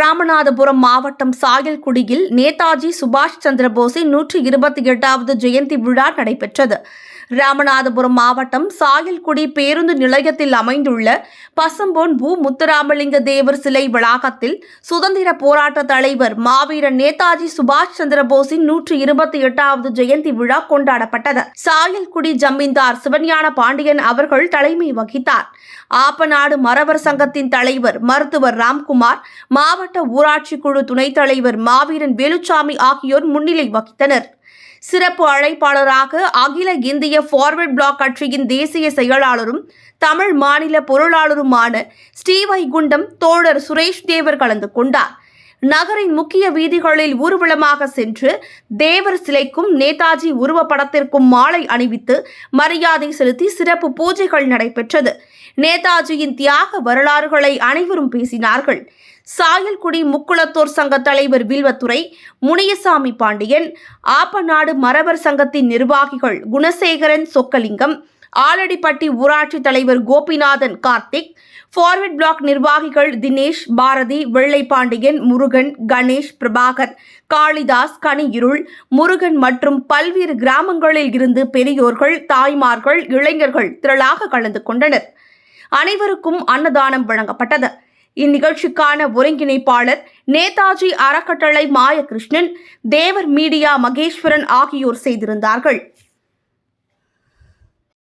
ராமநாதபுரம் மாவட்டம் சாயல்குடியில் நேதாஜி சுபாஷ் சந்திரபோஸின் நூற்றி இருபத்தி எட்டாவது ஜெயந்தி விழா நடைபெற்றது. ராமநாதபுரம் மாவட்டம் சாயல்குடி பேருந்து நிலையத்தில் அமைந்துள்ள பசம்பொன் பூ முத்துராமலிங்க தேவர் சிலை வளாகத்தில் சுதந்திர போராட்ட தலைவர் மாவீரன் நேதாஜி சுபாஷ் சந்திரபோஸின் நூற்றி இருபத்தி எட்டாவது ஜெயந்தி விழா கொண்டாடப்பட்டது. சாயல்குடி ஜமீன்தார் சிவஞான பாண்டியன் அவர்கள் தலைமை வகித்தார். ஆப்பநாடு மறவர் சங்கத்தின் தலைவர் மருத்துவர் ராம்குமார் மாவட்ட ஊராட்சி குழு துணைத் தலைவர் மாவீரன் வேலுச்சாமி ஆகியோர் முன்னிலை வகித்தனர். சிறப்பு அழைப்பாளராக அகில இந்திய ஃபார்வர்ட் பிளாக் கட்சியின் தேசிய செயலாளரும் தமிழ் மாநில பொருளாளருமான ஸ்ரீவைகுண்டம் தோழர் சுரேஷ் தேவர் கலந்து கொண்டார். நகரின் முக்கிய வீதிகளில் ஊர்வலமாக சென்று தேவர் சிலைக்கும் நேதாஜி உருவப்படத்திற்கும் மாலை அணிவித்து மரியாதை செலுத்தி சிறப்பு பூஜைகள் நடைபெற்றது. நேதாஜியின் தியாக வரலாறுகளை அனைவரும் பேசினார்கள். சாயல்குடி முக்குளத்தோர் சங்க தலைவர் வில்வத்துறை முனியசாமி பாண்டியன் ஆப்பநாடு மறவர் சங்கத்தின் நிர்வாகிகள் குணசேகரன் சொக்கலிங்கம் ஆலடிப்பட்டி ஊராட்சி தலைவர் கோபிநாதன் கார்த்திக் ஃபார்வர்ட் பிளாக் நிர்வாகிகள் தினேஷ் பாரதி வெள்ளை பாண்டியன் முருகன் கணேஷ் பிரபாகர் காளிதாஸ் கனியிருள் முருகன் மற்றும் பல்வேறு கிராமங்களில் இருந்து பெரியோர்கள் தாய்மார்கள் இளைஞர்கள் திரளாக கலந்து கொண்டனர். அனைவருக்கும் அன்னதானம் வழங்கப்பட்டது. இந்நிகழ்ச்சிக்கான ஒருங்கிணைப்பாளர் நேதாஜி அறக்கட்டளை மாயகிருஷ்ணன் தேவர் மீடியா மகேஸ்வரன் ஆகியோர் செய்திருந்தார்கள்.